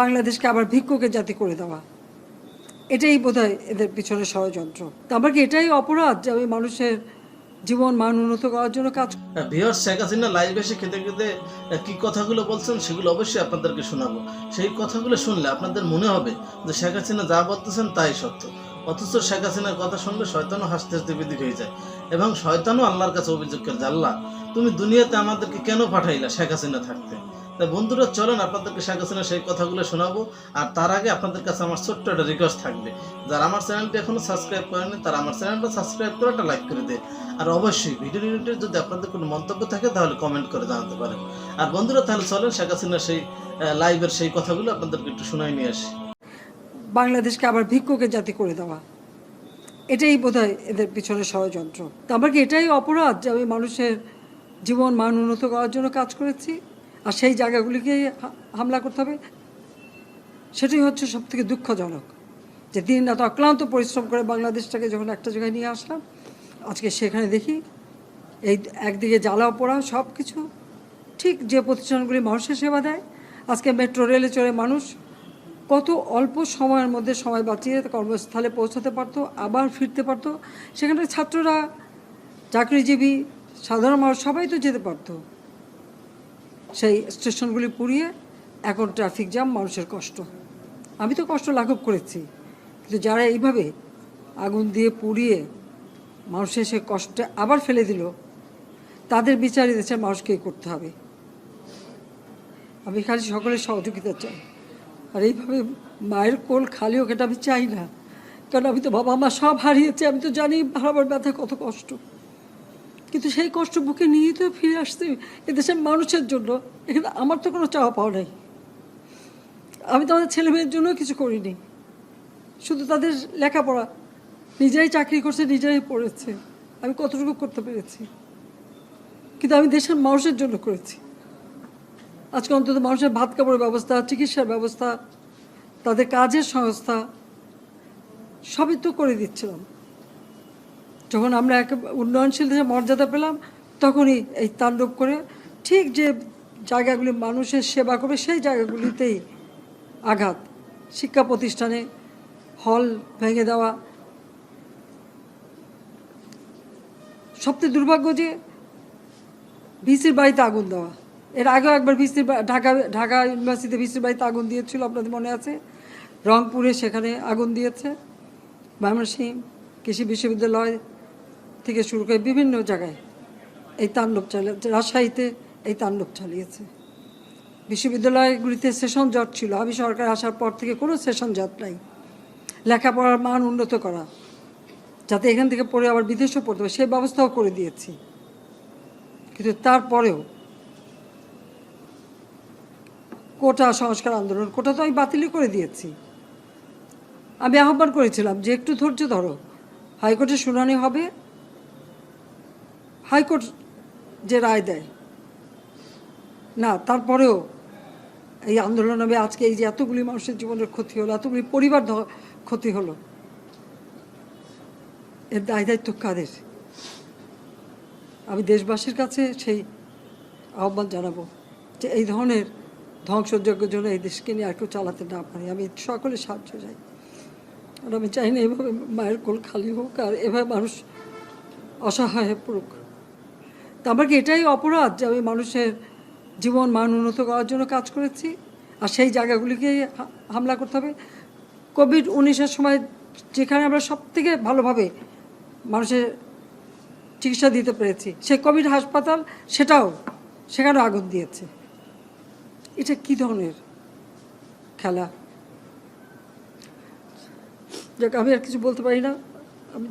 বাংলাদেশকে আবার ভিক্ষুকের জাতি করে দেওয়া। এটাই বোধহয় এদের পিছনে ষড়যন্ত্র। আমার কি এটাই অপরাধ যে আমি মানুষের জীবন মান উন্নত করার জন্য কাজ ভিওর শেখ হাসিনা লাইভ এসে খেতে খেতে কি কথাগুলো বলছেন সেগুলো অবশ্যই আপনাদেরকে শোনাবো। সেই কথাগুলো শুনলে আপনাদের মনে হবে যে শেখ হাসিনা যা বলতেছেন তাই সত্য। অথচ শেখ হাসিনার কথা শুনলে শয়তানও হাসতে হাসতে বিদিক হয়ে যায় এবং শয়তানও আল্লাহর কাছে অভিযোগ করে আল্লাহ তুমি দুনিয়াতে আমাদেরকে কেন পাঠাইলা শেখ হাসিনা থাকতে? তাই বন্ধুরা, চলেন আপনাদেরকে শেখ হাসিনা সেই কথাগুলো শোনাবো। আর তার আগে আপনাদের কাছে আমার ছোট্ট একটা রিকোয়েস্ট থাকবে। যারা আমার চ্যানেলটি এখনও সাবস্ক্রাইব করেনি তারা আমার চ্যানেলটা সাবস্ক্রাইব করে একটা লাইক করে দেয় আর অবশ্যই ভিডিও রিলেটেড যদি আপনাদের কোনো মন্তব্য থাকে, তাহলে কমেন্ট করে জানাতে পারেন। আর বন্ধুরা, তাহলে চলেন শেখ হাসিনার সেই লাইভের সেই কথাগুলো আপনাদেরকে একটু শোনাই নিয়ে আসি। বাংলাদেশকে আবার ভিক্ষুকের জাতি করে দেওয়া। এটাই বোধহয় এদের পিছনে ষড়যন্ত্র। তা আমার কি এটাই অপরাধ যে আমি মানুষের জীবন মান উন্নত করার জন্য কাজ করেছি? আর সেই জায়গাগুলিকে হামলা করতে হবে। সেটাই হচ্ছে সব থেকে দুঃখজনক যে দিন রাত অক্লান্ত পরিশ্রম করে বাংলাদেশটাকে যখন একটা জায়গায় নিয়ে আসলাম, আজকে সেখানে দেখি এই একদিকে জ্বালাও পোড়া সব কিছু ঠিক যে প্রতিষ্ঠানগুলি মানুষের সেবা দেয়, আজকে মেট্রো, রেলে চড়ে মানুষ কত অল্প সময়ের মধ্যে সময় বাঁচিয়ে কর্মস্থলে পৌঁছাতে পারতো, আবার ফিরতে পারতো। সেখানে ছাত্ররা, চাকরিজীবী, সাধারণ মানুষ সবাই তো যেতে পারতো। সেই স্টেশনগুলি পুড়িয়ে এখন ট্রাফিক জ্যাম, মানুষের কষ্ট। আমি তো কষ্ট লাঘব করেছি, কিন্তু যারা এইভাবে আগুন দিয়ে পুড়িয়ে মানুষের সে কষ্টে আবার ফেলে দিল, তাদের বিচার দেশের মানুষকেই করতে হবে। আমি খালি সকলের সহযোগিতা চাই। আর এইভাবে মায়ের কোল খালি হোক এটা আমি চাই না, কারণ আমি তো বাবা মা সব হারিয়েছি, আমি তো জানি হারাবার ব্যথা কত কষ্ট। কিন্তু সেই কষ্ট বুকে নিয়ে তো ফিরে আসতে এদেশের মানুষের জন্য। এখানে আমার তো কোনো চাওয়া পাওয়া নেই। আমি তো আমাদের ছেলে মেয়ের জন্য কিছু করিনি। শুধু তাদের লেখাপড়া। নিজেরাই চাকরি করছে, নিজেরাই পড়েছে। আমি কতটুকু করতে পেরেছি? কিন্তু আমি দেশের মানুষের জন্য করেছি। আজকে অন্তত মানুষের ভাত কাপড়ের ব্যবস্থা, চিকিৎসার ব্যবস্থা, তাদের কাজের সংস্থা, সবই তো করে দিচ্ছিলাম। যখন আমরা এক উন্নয়নশীল দেশে মর্যাদা পেলাম, তখনই এই তাণ্ডব করে ঠিক যে জায়গাগুলি মানুষের সেবা করবে, সেই জায়গাগুলিতেই আঘাত। শিক্ষা প্রতিষ্ঠানে হল ভেঙে দেওয়া। সবচেয়ে দুর্ভাগ্য যে ভিসির বাড়িতে আগুন দেওয়া। এর আগেও একবার ভিসির ঢাকা ঢাকা ইউনিভার্সিটিতে ভিসির বাড়িতে আগুন দিয়েছিল, আপনাদের মনে আছে? রংপুরে সেখানে আগুন দিয়েছে। ময়মনসিং কৃষি বিশ্ববিদ্যালয় থেকে শুরু করে বিভিন্ন জায়গায় এই তাণ্ডব চালিয়েছে রাজশাহীতে এই তাণ্ডব চালিয়েছে। বিশ্ববিদ্যালয়গুলিতে সেশন জট ছিল। আমি সরকার আসার পর থেকে কোনো সেশন জট নাই। লেখাপড়ার মান উন্নত করা, যাতে এখান থেকে পড়ে আবার বিদেশেও পড়তে হবে সেই ব্যবস্থাও করে দিয়েছি। কিন্তু তারপরেও কোটা সংস্কার আন্দোলন, কোটা তো আমি বাতিলই করে দিয়েছি। আমি আহ্বান করেছিলাম যে একটু ধৈর্য ধরো। হাইকোর্টে শুনানি হবে হাইকোর্ট যে রায় দেয়। না, তারপরেও এই আন্দোলন হবে আজকে এই যে এতগুলি মানুষের জীবনের ক্ষতি হলো, এতগুলি পরিবার ক্ষতি হলো, এর দায় দায়িত্ব কাদের? আমি দেশবাসীর কাছে সেই আহ্বান জানাব যে এই ধরনের ধ্বংসযজ্ঞের জন্য এই দেশকে নিয়ে আর কেউ চালাতে না পারি। আমি সকলে সাহায্য চাই। আর আমি চাই না এভাবে মায়ের কোল খালি হোক আর এভাবে মানুষ অসহায় হয়ে পড়ুক। তা আমার কি এটাই অপরাধ যে আমি মানুষের জীবন মান উন্নত করার জন্য কাজ করেছি। আর সেই জায়গাগুলিকে হামলা করতে হবে। কোভিড উনিশের সময় যেখানে আমরা সব থেকে ভালোভাবে মানুষের চিকিৎসা দিতে পেরেছি, সেই কোভিড হাসপাতাল সেটাও সেখানেও আগুন দিয়েছে। এটা কি ধরনের খেলা? আমি আর কিছু বলতে পারি না। আমি